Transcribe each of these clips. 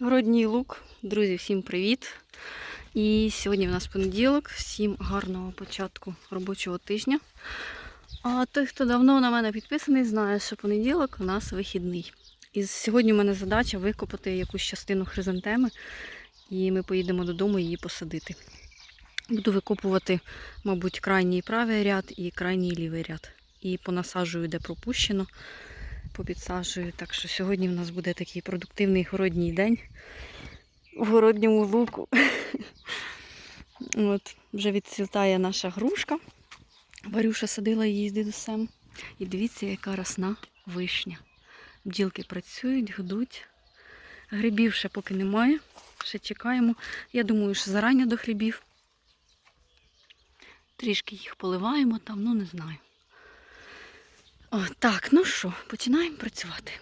Городній лук. Друзі, всім привіт! І сьогодні в нас понеділок, всім гарного початку робочого тижня. А той, хто давно на мене підписаний, знає, що понеділок у нас вихідний. І сьогодні в мене задача викопати якусь частину хризантеми, і ми поїдемо додому її посадити. Буду викопувати, мабуть, крайній правий ряд і крайній лівий ряд. І понасаджую, де пропущено попідсаджую. Так що сьогодні в нас буде такий продуктивний городній день в городньому луку. От, вже відцвітає наша грушка. Варюша садила її з дідусем. І дивіться, яка росна вишня. Бджілки працюють, гудуть. Грибів ще поки немає. Ще чекаємо. Я думаю, що зарані до грибів. Трішки їх поливаємо там, ну не знаю. О, так, ну що, починаємо працювати.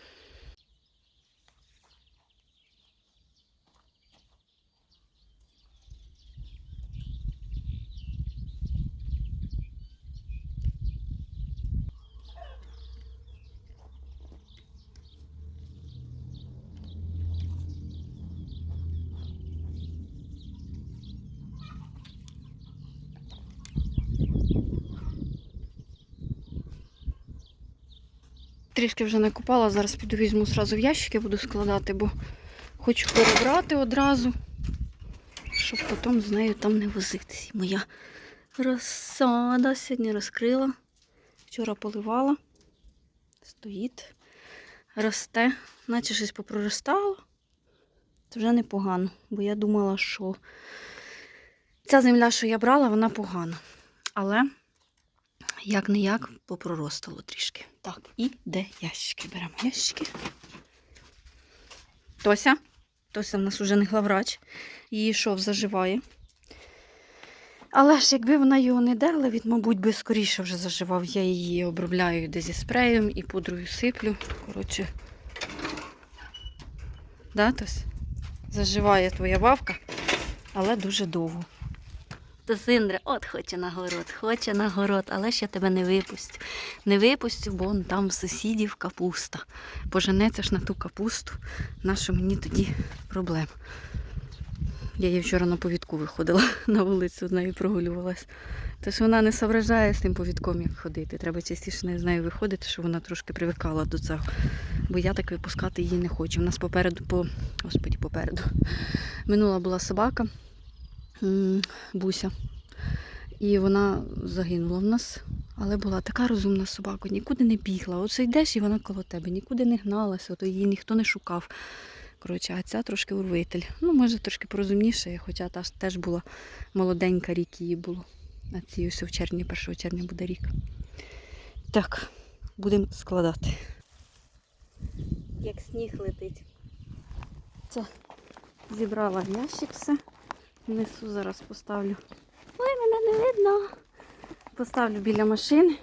Трішки вже накопала, зараз піду візьму зразу в ящики, буду складати, бо хочу перебрати одразу, щоб потім з нею там не возитись. Моя розсада сьогодні розкрила. Вчора поливала. Стоїть, росте, наче щось попроростало. Це вже непогано, бо я думала, що ця земля, що я брала, вона погана. Але як не як попроростало трішки. Так, і де ящики? Беремо ящики. Тося. Тося в нас уже не главврач. Її шов заживає. Але ж якби вона його не дерла, він, мабуть, би скоріше вже заживав. Я її обробляю де зі спреєм і пудрою сиплю. Коротше. Да, Тось? Заживає твоя бавка, але дуже довго. Та Синдра, от хоче на город, хоче на город, але ще тебе не випустю. Не випустю, бо он там сусідів капуста. Поженеться ж на ту капусту, нащо мені тоді проблем. Я її вчора на повідку виходила на вулицю, з нею прогулювалась. Тож вона не соображає з тим повідком, як ходити. Треба частіше з нею виходити, щоб вона трошки привикала до цього. Бо я так випускати її не хочу. У нас попереду, по... Господі, попереду. Минула була собака. Буся. І вона загинула в нас. Але була така розумна собака, нікуди не бігла. Оце йдеш і вона коло тебе, нікуди не гналася, ото її ніхто не шукав. Коротше, а ця трошки урвитель. Ну, може, трошки порозумніше, хоча та теж була молоденька, рік її було. А цій ось в червні, 1 червня буде рік. Так, будемо складати. Як сніг летить. Це зібрала ящик все. Внесу зараз поставлю. Ой, мене не видно. Поставлю біля машини.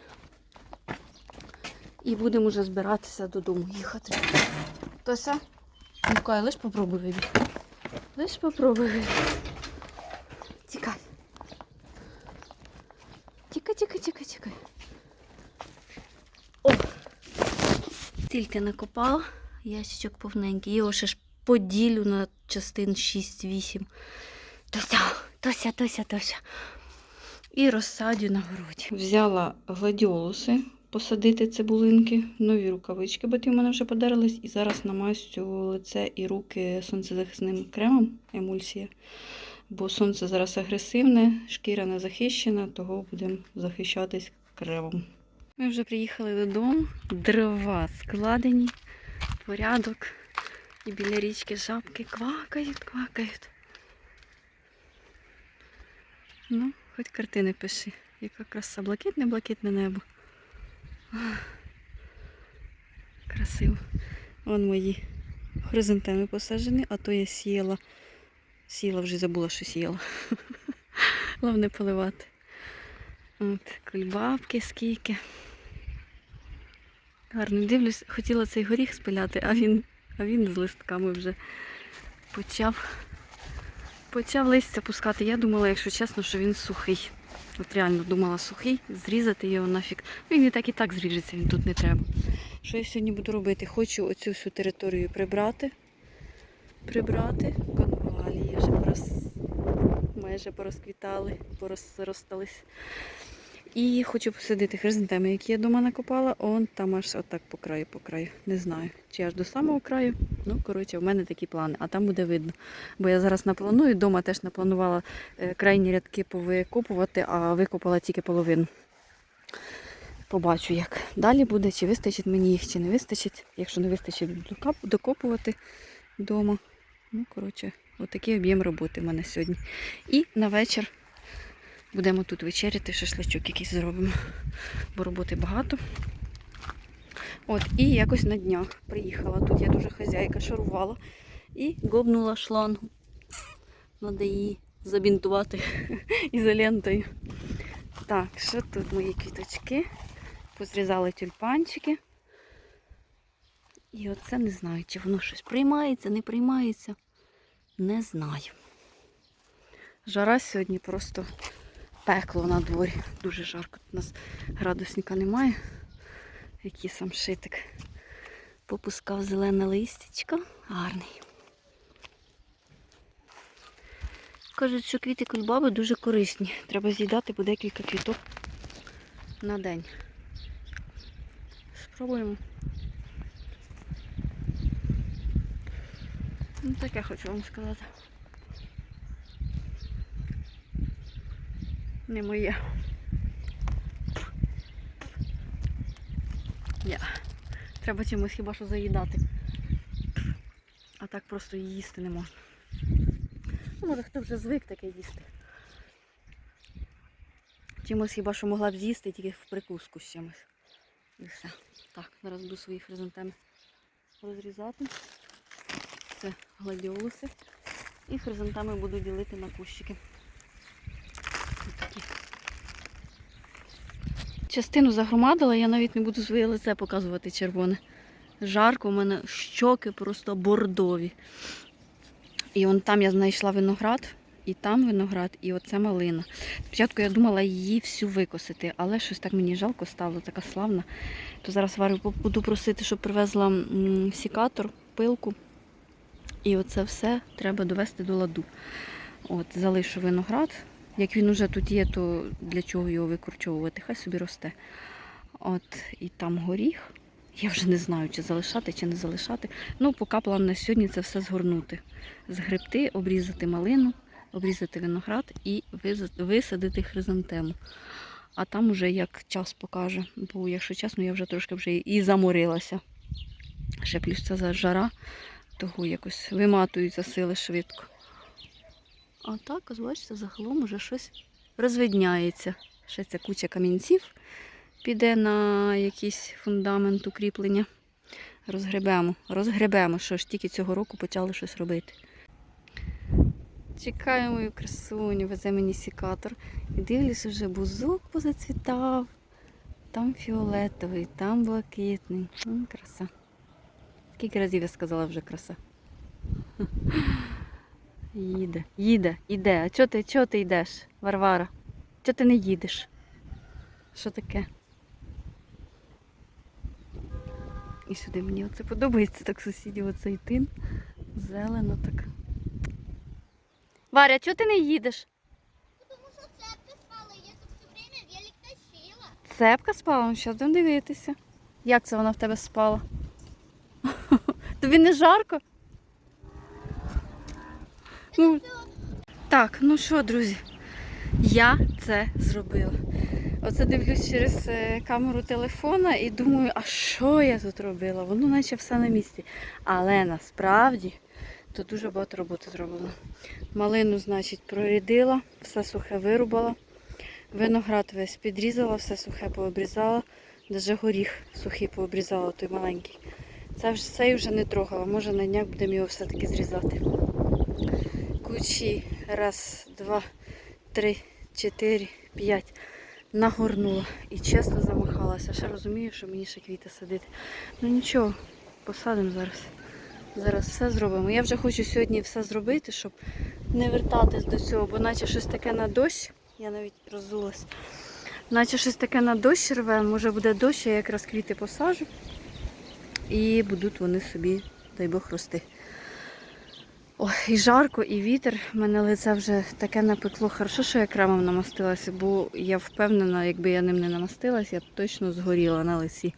І будемо вже збиратися додому їхати. Тося? Ну кай, лиш попробуй вибіг. Лиш попробуй вибіг. Тікай. Тікай, тікай, тікай, тікай. О! Тільки накопала. Ящичок повненький. Його ще ж поділю на частин 6-8. Тося, Тося, Тося, Тося. І розсадю на городі. Взяла гладіолуси посадити цибулинки, нові рукавички, бо ті в мене вже подарились. І зараз намастю лице і руки сонцезахисним кремом, емульсія. Бо сонце зараз агресивне, шкіра не захищена, того будемо захищатись кремом. Ми вже приїхали додому, дрова складені, порядок. І біля річки жабки квакають, квакають. Ну, хоч картини пиши. Яка краса, блакитне-блакитне небо. Красиво. Вон мої хризантеми посаджені, а то я сіяла. Сіяла, вже забула, що сіяла. Головне поливати. От, кульбабки скільки. Гарно дивлюсь, хотіла цей горіх спиляти, а він, а він з листками вже почав. Почав листя пускати. Я думала, якщо чесно, що він сухий. От реально думала сухий, зрізати його нафіг. Він і так і так зріжеться, він тут не треба. Що я сьогодні буду робити? Хочу оцю всю територію прибрати. прибрати конвалії. Вже пораз... майже порозквітали, порозростались. І хочу посадити хризантеми, які я дома накопала. Он там аж отак по краю, по краю. Не знаю, чи аж до самого краю. Ну, коротше, в мене такі плани, а там буде видно. Бо я зараз напланую, дома теж напланувала е, крайні рядки повикопувати, а викопала тільки половину. Побачу, як далі буде, чи вистачить мені їх, чи не вистачить. Якщо не вистачить, буду докопувати вдома. Ну, коротше, отакий об'єм роботи в мене сьогодні. І на вечір будемо тут вечеряти, шашличок якийсь зробимо, бо роботи багато. От, і якось на днях приїхала. Тут я дуже хазяйка шарувала і гобнула шлангу. Надо її забінтувати ізолентою. Так, що тут мої квіточки? Позрізали тюльпанчики. І оце не знаю, чи воно щось приймається, не приймається. Не знаю. Жара сьогодні просто пекло на дворі. Дуже жарко. У нас градусника немає. Який сам шитик. Попускав зелене листячко. Гарний. Кажуть, що квіти кульбаби дуже корисні. Треба з'їдати по декілька квіток на день. Спробуємо. Ну, таке хочу вам сказати. Не моє. Ні. Треба чимось хіба що заїдати. А так просто її їсти не можна. Ну, може хто вже звик таке їсти. Чимось хіба що могла б з'їсти тільки в прикуску з чимось. І все. Так, зараз буду свої хризантеми розрізати. Це гладіолуси. І хризантеми буду ділити на кущики. Ось такі. Частину загромадила, я навіть не буду своє лице показувати червоне. Жарко, у мене щоки просто бордові. І он там я знайшла виноград, і там виноград, і оце малина. Спочатку я думала її всю викосити, але щось так мені жалко стало, така славна. То зараз Варю буду просити, щоб привезла сікатор, пилку. І оце все треба довести до ладу. От, залишу виноград. Як він уже тут є, то для чого його викорчовувати? Хай собі росте. От, і там горіх. Я вже не знаю, чи залишати, чи не залишати. Ну, поки план на сьогодні це все згорнути. Згребти, обрізати малину, обрізати виноград і висадити хризантему. А там уже як час покаже. Бо, якщо чесно, я вже трошки вже і заморилася. Ще плюс за жара, того якось виматуються сили швидко. А так, ось бачите, загалом уже щось розвидняється. Ще ця куча камінців піде на якийсь фундамент укріплення. Розгребемо, розгребемо, що ж тільки цього року почали щось робити. Чекаю мою красуню, везе мені сікатор. І дивлюсь, вже бузок позацвітав. Там фіолетовий, там блакитний. Краса. Скільки разів я сказала вже краса. Їде, їде, іде. А чого ти, чого ти йдеш, Варвара? Чого ти не їдеш? Що таке? І сюди мені оце подобається так сусідів оцей тин. Зелено так. Варя, чого ти не їдеш? Потому что цепка спала, я тут все время велик тащила. Цепка спала, ну зараз будемо дивитися. Як це вона в тебе спала? Тобі не жарко? Ну, так, ну що, друзі, я це зробила. Оце дивлюсь через е, камеру телефона і думаю, а що я тут робила? Воно наче все на місці. Але насправді то дуже багато роботи зроблено. Малину, значить, прорядила, все сухе вирубала. Виноград весь підрізала, все сухе пообрізала. Даже горіх сухий пообрізала, той маленький. Це ж цей вже не трогала. Може на днях будемо його все-таки зрізати. Кучі. Раз, два, три, чотири, п'ять. Нагорнула. І чесно замахалася. Ще розумію, що мені ще квіти садити. Ну нічого, посадимо зараз. Зараз все зробимо. Я вже хочу сьогодні все зробити, щоб не вертатись до цього, бо наче щось таке на дощ. Я навіть розулась. Наче щось таке на дощ рве, може буде дощ, я якраз квіти посажу. І будуть вони собі, дай Бог, рости. Ой, і жарко, і вітер. У мене лице вже таке напекло. Хорошо, що я кремом намастилася, бо я впевнена, якби я ним не намастилася, я б точно згоріла на лиці.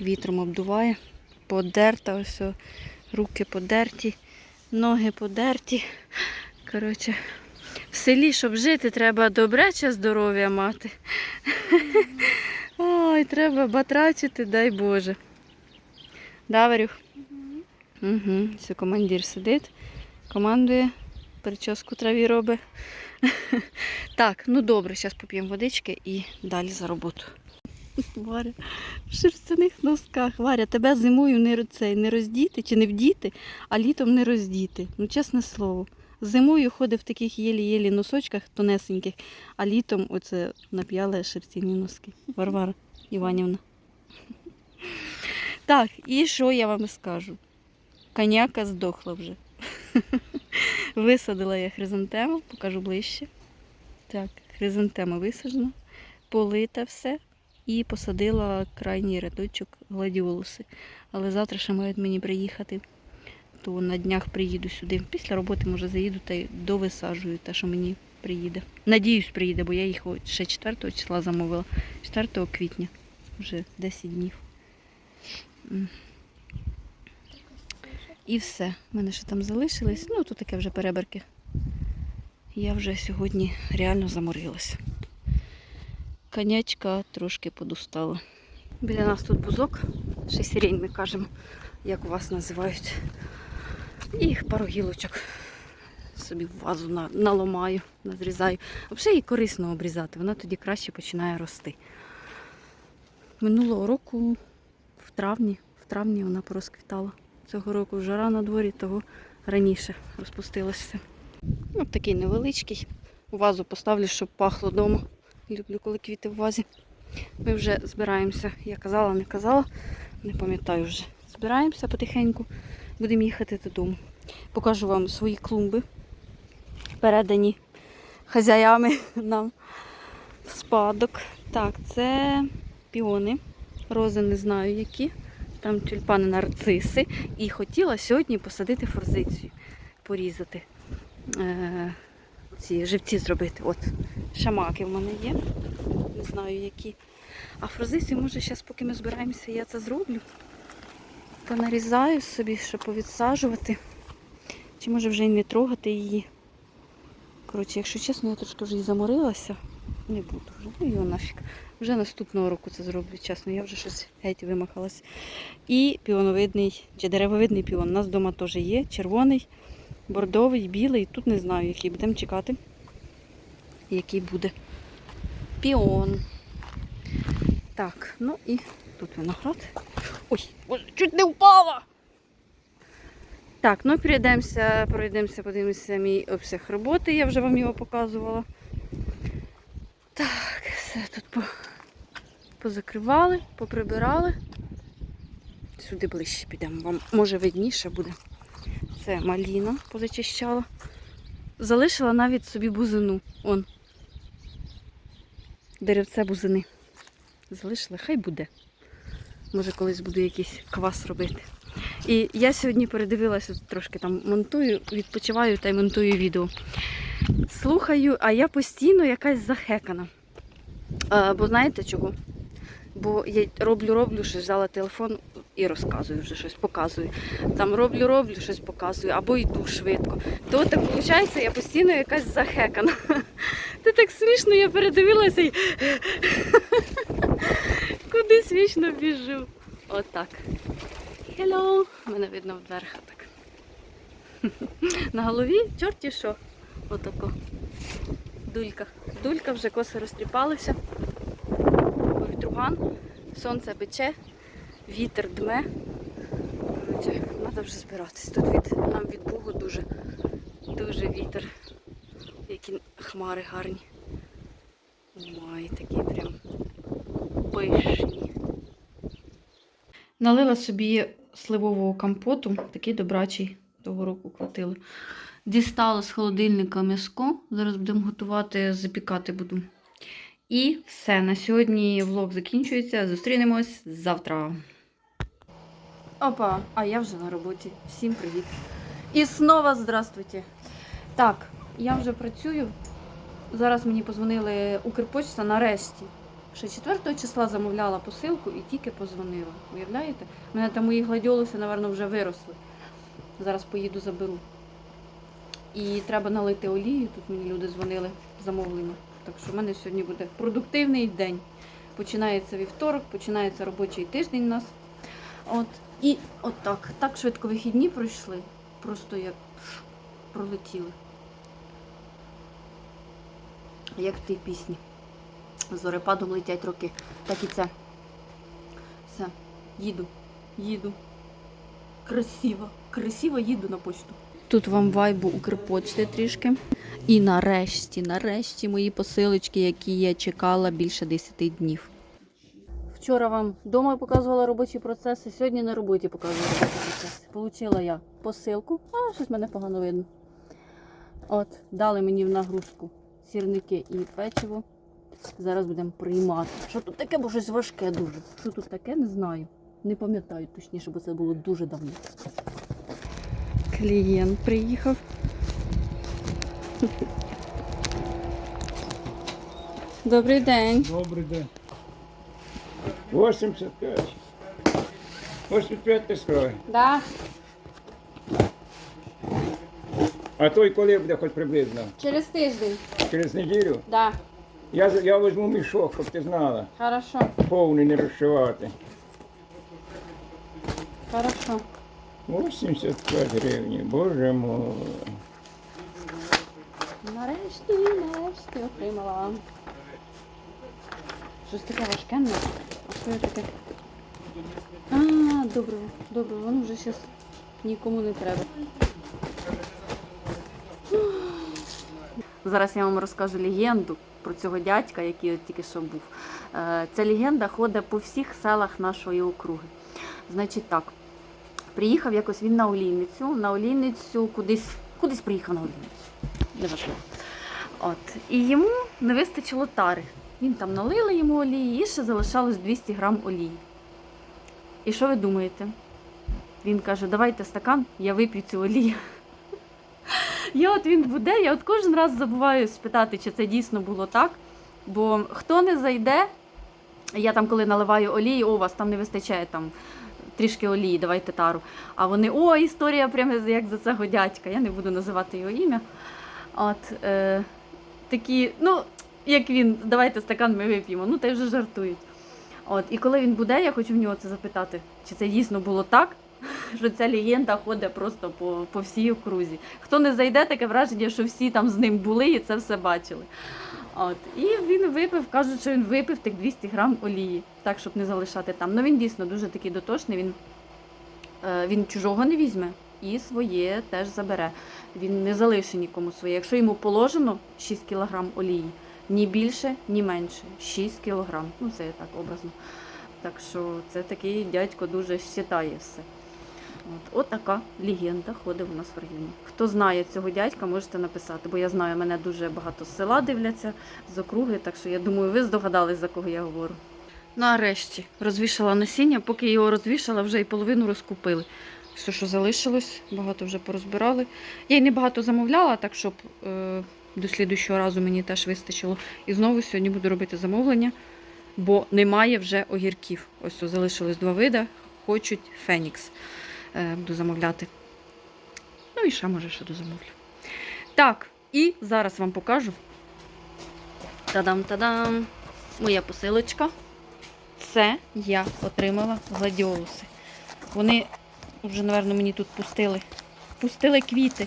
Вітром обдуває, подерта, ось руки подерті, ноги подерті. Коротше, в селі, щоб жити, треба добряче здоров'я мати. Ой, треба батрачити, дай Боже. Да, Варюх? Угу. Все, командир сидить, командує, прическу траві робить. Так, ну добре, зараз поп'ємо водички і далі за роботу. Варя, в шерстяних носках. Варя, тебе зимою не, цей, не роздіти чи не вдіти, а літом не роздіти. Ну, чесне слово. Зимою ходить в таких єлі-єлі носочках тонесеньких, а літом оце нап'яла шерстяні носки. Варвара Іванівна. Так, і що я вам скажу? Коняка здохла вже. Висадила я хризантему, покажу ближче. Так, хризантема висаджена, полита все і посадила крайній рядочок гладіолуси. Але завтра ще мають мені приїхати, то на днях приїду сюди. Після роботи, може, заїду та й довисаджую те, що мені приїде. Надіюсь, приїде, бо я їх ще 4 числа замовила. 4 квітня, вже 10 днів. І все. У мене ще там залишилось. Ну, тут таке вже переберки. Я вже сьогодні реально заморилася. Конячка трошки подустала. Біля нас тут бузок, ще сирень ми кажемо, як у вас називають. І пару гілочок собі в вазу на- наламаю, назрізаю. Взагалі її корисно обрізати, вона тоді краще починає рости. Минулого року в травні, в травні вона порозквітала. Цього року жара на дворі, того раніше розпустилося все. Ну, такий невеличкий. У вазу поставлю, щоб пахло вдома. Люблю, коли квіти в вазі. Ми вже збираємося. Я казала, не казала, не пам'ятаю вже. Збираємося потихеньку, будемо їхати додому. Покажу вам свої клумби, передані хазяями нам в спадок. Так, це піони. Рози не знаю які. Там тюльпани нарциси. І хотіла сьогодні посадити форзицію, порізати. Е- ці живці зробити. От, шамаки в мене є. Не знаю які. А фрозицію, може, зараз, поки ми збираємося, я це зроблю. Понарізаю собі, щоб повідсаджувати. Чи може вже й не трогати її. Коротше, якщо чесно, я трошки вже і заморилася. Не буду вже. Ну його нафіг. Вже наступного року це зроблю, чесно, я вже щось геть вимахалась. І піоновидний, чи деревовидний піон. У нас вдома теж є. Червоний, бордовий, білий. Тут не знаю, який. Будемо чекати, який буде. Піон. Так, ну і тут виноград. Ой, чуть не впала! Так, ну перейдемося, пройдемося, подивимося мій обсяг роботи, я вже вам його показувала. Так, все тут по, позакривали, поприбирали. Сюди ближче підемо. Вам може видніше буде. Це маліна позачищала. Залишила навіть собі бузину. Он. Деревце бузини. Залишила, хай буде. Може, колись буду якийсь квас робити. І я сьогодні передивилася, трошки там монтую, відпочиваю та й монтую відео. Слухаю, а я постійно якась захекана. А, бо знаєте чого? Бо я роблю, роблю, щось взяла телефон і розказую вже щось, показую. Там роблю, роблю, щось показую, або йду швидко. То так виходить, я постійно якась захекана. Це так смішно, я передивилася і кудись вічно біжу. Отак. Hello! Мене видно вверх так. На голові чорті що. Отако. Дулька. Дулька вже коси розтріпалися. Повітруган. Сонце пече, вітер дме. Треба вже збиратись. Тут від, нам від Богу дуже, дуже вітер. Які хмари гарні. Ой, такі прям пишні. Налила собі сливового компоту, такий добрачий того року платили. Дістала з холодильника м'яско. Зараз будемо готувати, запікати буду. І все. На сьогодні влог закінчується. Зустрінемось завтра. Опа, а я вже на роботі. Всім привіт. І знову здравствуйте. Так, я вже працюю. Зараз мені позвонили Укрпочта нарешті. Ще 4 числа замовляла посилку і тільки позвонила. Уявляєте? У мене там мої гладіолуси, напевно, вже виросли. Зараз поїду заберу. І треба налити олію. Тут мені люди дзвонили замовлення. Так що в мене сьогодні буде продуктивний день. Починається вівторок, починається робочий тиждень у нас. От. І от так. Так швидко вихідні пройшли. Просто як пролетіли. Як в тій пісні. Зорепадом летять роки. Так і це. Все. Їду. Їду. Красиво. Красиво їду на почту. Тут вам вайбу Укрпочти трішки. І нарешті, нарешті мої посилочки, які я чекала більше 10 днів. Вчора вам вдома показувала робочі процеси, сьогодні на роботі показую робочі процеси. Получила я посилку, а щось мене погано видно. От, дали мені в нагрузку сірники і печиво. Зараз будемо приймати. Що тут таке, бо щось важке дуже. Що тут таке, не знаю. Не пам'ятаю точніше, бо це було дуже давно. Клієнт приїхав. Добрий день. Добрий день. 85. 85 ти скрой. Да, А той коли буде хоч приблизно? через тиждень. Через неділю? Да, Я, я візьму мішок, щоб ти знала. хорошо, Повний не розшивати. хорошо. 85 гривень, боже мой. Нарешті, нарешті отримала. Щось таке важке, не? А що я таке? А, добре, добре, воно вже зараз нікому не треба. Зараз я вам розкажу легенду про цього дядька, який тільки що був. Е, Ця легенда ходить по всіх селах нашої округи. Значить так, приїхав якось він на Олійницю, на Олійницю кудись, кудись приїхав на Олійницю. Неважливо. От. І йому не вистачило тари. Він там налили йому олії і ще залишалось 200 грам олії. І що ви думаєте? Він каже, давайте стакан, я вип'ю цю олію. Я от він буде, я от кожен раз забуваю спитати, чи це дійсно було так. Бо хто не зайде, я там, коли наливаю олії, о, у вас там не вистачає там трішки олії, давайте тару. А вони, о, історія прямо як за цього дядька. Я не буду називати його ім'я. От, е, такі, ну, як він, давайте стакан ми вип'ємо. Ну, та й вже жартують. От, і коли він буде, я хочу в нього це запитати, чи це дійсно було так, що ця легенда ходить просто по, по всій окрузі. Хто не зайде, таке враження, що всі там з ним були і це все бачили. От. І він випив, кажуть, що він випив тих 200 грам олії, так, щоб не залишати там. Ну він дійсно дуже такий дотошний, він, е, він чужого не візьме і своє теж забере. Він не залишить нікому своє. Якщо йому положено 6 кг олії, ні більше, ні менше. 6 кг. Ну, це так образно. Так що це такий дядько дуже щитає все. От, от така легенда ходить у нас в районі. Хто знає цього дядька, можете написати, бо я знаю, мене дуже багато з села дивляться з округи, так що я думаю, ви здогадались, за кого я говорю. Нарешті розвішала насіння, поки його розвішала, вже і половину розкупили. Все, що залишилось, багато вже порозбирали. Я й не багато замовляла, так щоб е, до слідущого разу мені теж вистачило. І знову сьогодні буду робити замовлення, бо немає вже огірків. Ось ось залишилось два вида, хочуть Фенікс. Е, буду замовляти. Ну і ще може ще дозамовлю. Так, і зараз вам покажу. Та-дам-та-дам! Моя посилочка. Це я отримала гладіолуси. Вони вже, напевно, мені тут пустили. Пустили квіти.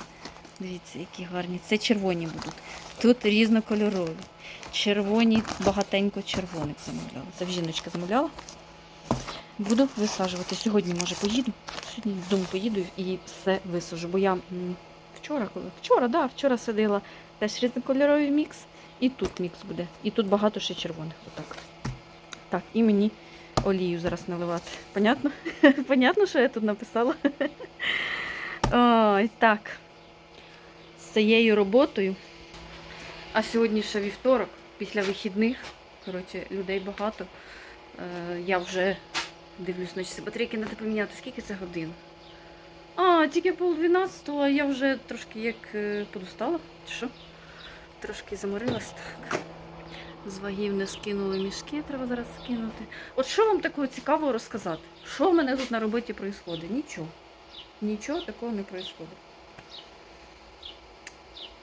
Дивіться, які гарні. Це червоні будуть. Тут різнокольорові. Червоні, багатенько червоних замовляла. Це в жіночка замовляла. Буду висаджувати. Сьогодні, може, поїду. Сьогодні додому поїду і все висажу. Бо я вчора, коли вчора, да, вчора садила теж різнокольоровий мікс. І тут мікс буде. І тут багато ще червоних. Отак. Так, і мені олію зараз наливати. Понятно? Понятно, що я тут написала? Ой, так. З цією роботою. А сьогодні ще вівторок, після вихідних. Коротше, людей багато. Е, я вже дивлюсь, значить, батарейки треба поміняти. Скільки це годин? А, тільки пол дванадцятого, а я вже трошки як е, подустала. Що? Трошки заморилась так. З вагів не скинули мішки, треба зараз скинути. От що вам такого цікавого розказати? Що в мене тут на роботі відбувається? Нічого. Нічого такого не відбувається.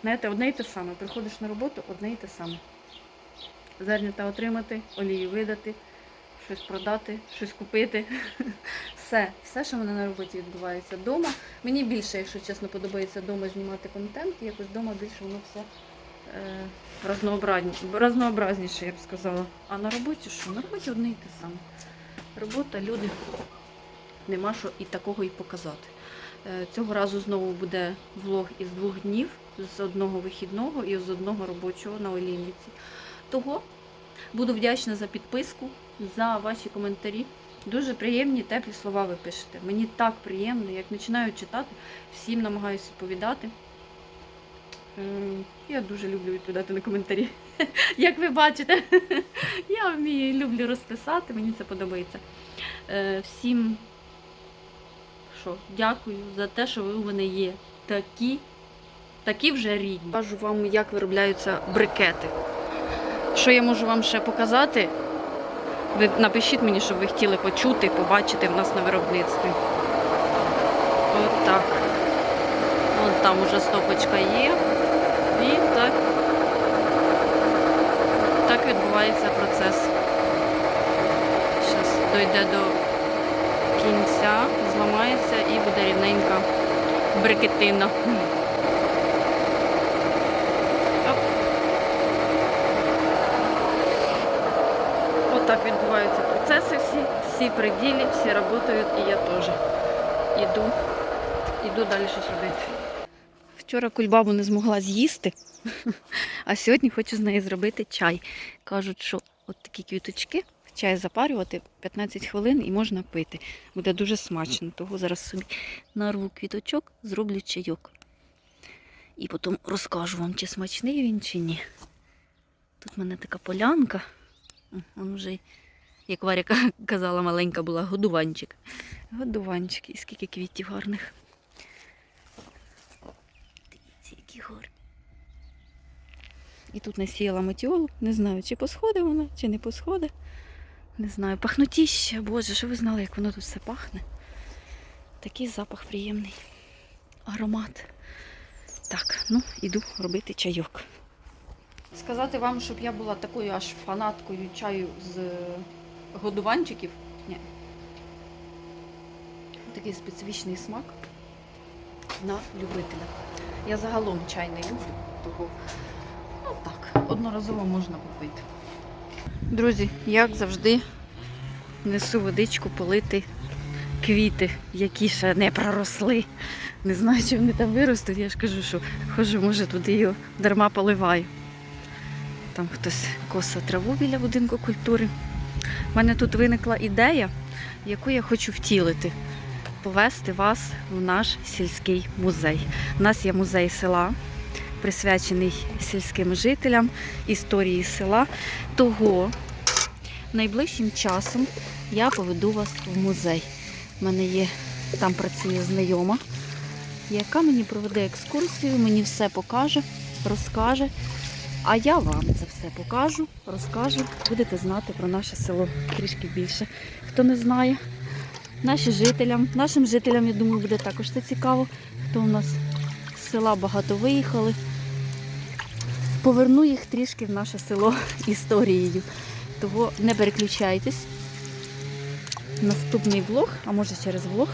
Знаєте, одне й те саме. Приходиш на роботу, одне й те саме. Зернята отримати, олію видати, щось продати, щось купити. Все, все, що в мене на роботі відбувається вдома. Мені більше, якщо чесно, подобається вдома знімати контент, якось вдома більше воно все е, разнообразні, разнообразніше, я б сказала. А на роботі що? На роботі одне і те саме. Робота, люди, нема що і такого і показати. Е, Цього разу знову буде влог із двох днів, з одного вихідного і з одного робочого на олійниці. Того буду вдячна за підписку, за ваші коментарі. Дуже приємні, теплі слова ви пишете. Мені так приємно, як починаю читати, всім намагаюся відповідати. Е, Я дуже люблю відповідати на коментарі. Як ви бачите, я вмію люблю розписати, мені це подобається. Е, Всім що, дякую за те, що ви у мене є. Такі, такі вже рідні. Кажу вам, як виробляються брикети. Що я можу вам ще показати? Ви напишіть мені, щоб ви хотіли почути, побачити в нас на виробництві. От так. От там уже стопочка є. І так, так відбувається процес. Зараз дойде до кінця, зламається і буде рівненька брикетина. Оп. Отак відбуваються процеси всі, всі при всі працюють і я теж. Іду, іду далі щось робити. Вчора кульбабу не змогла з'їсти, а сьогодні хочу з неї зробити чай. Кажуть, що от такі квіточки, чай запарювати 15 хвилин і можна пити. Буде дуже смачно. Того зараз собі нарву квіточок, зроблю чайок. І потім розкажу вам, чи смачний він, чи ні. Тут в мене така полянка. Он вже, як Варя ка- казала, маленька була, годуванчик. Годуванчик, і скільки квітів гарних. Дивіться, які гарні. І тут насіяла матіолу. Не знаю, чи посходить вона, чи не посходить. Не знаю. Пахнутіще, боже, що ви знали, як воно тут все пахне. Такий запах приємний. Аромат. Так, ну, іду робити чайок. Сказати вам, щоб я була такою аж фанаткою чаю з годуванчиків. Ні. Такий специфічний смак на любителя. Я загалом чай не люблю, того ну так, одноразово можна попити. Друзі, як завжди, несу водичку полити квіти, які ще не проросли. Не знаю, чи вони там виростуть. Я ж кажу, що хожу, може, туди його дарма поливаю. Там хтось коса траву біля будинку культури. У мене тут виникла ідея, яку я хочу втілити. Повести вас в наш сільський музей. У нас є музей села, присвячений сільським жителям, історії села. Того найближчим часом я поведу вас в музей. У мене є там працює знайома, яка мені проведе екскурсію, мені все покаже, розкаже. А я вам це все покажу, розкажу, будете знати про наше село трішки більше. Хто не знає, нашим жителям, нашим жителям, я думаю, буде також це цікаво. Хто у нас з села багато виїхали. Поверну їх трішки в наше село історією. Того не переключайтесь. Наступний влог, а може через влог,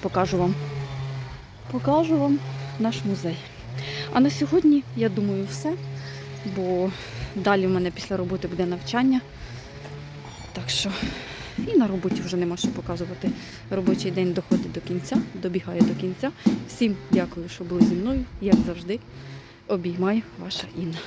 покажу вам. Покажу вам наш музей. А на сьогодні, я думаю, все. Бо далі в мене після роботи буде навчання. Так що і на роботі вже нема що показувати. Робочий день доходить до кінця, добігає до кінця. Всім дякую, що були зі мною. Як завжди, обіймаю ваша Інна.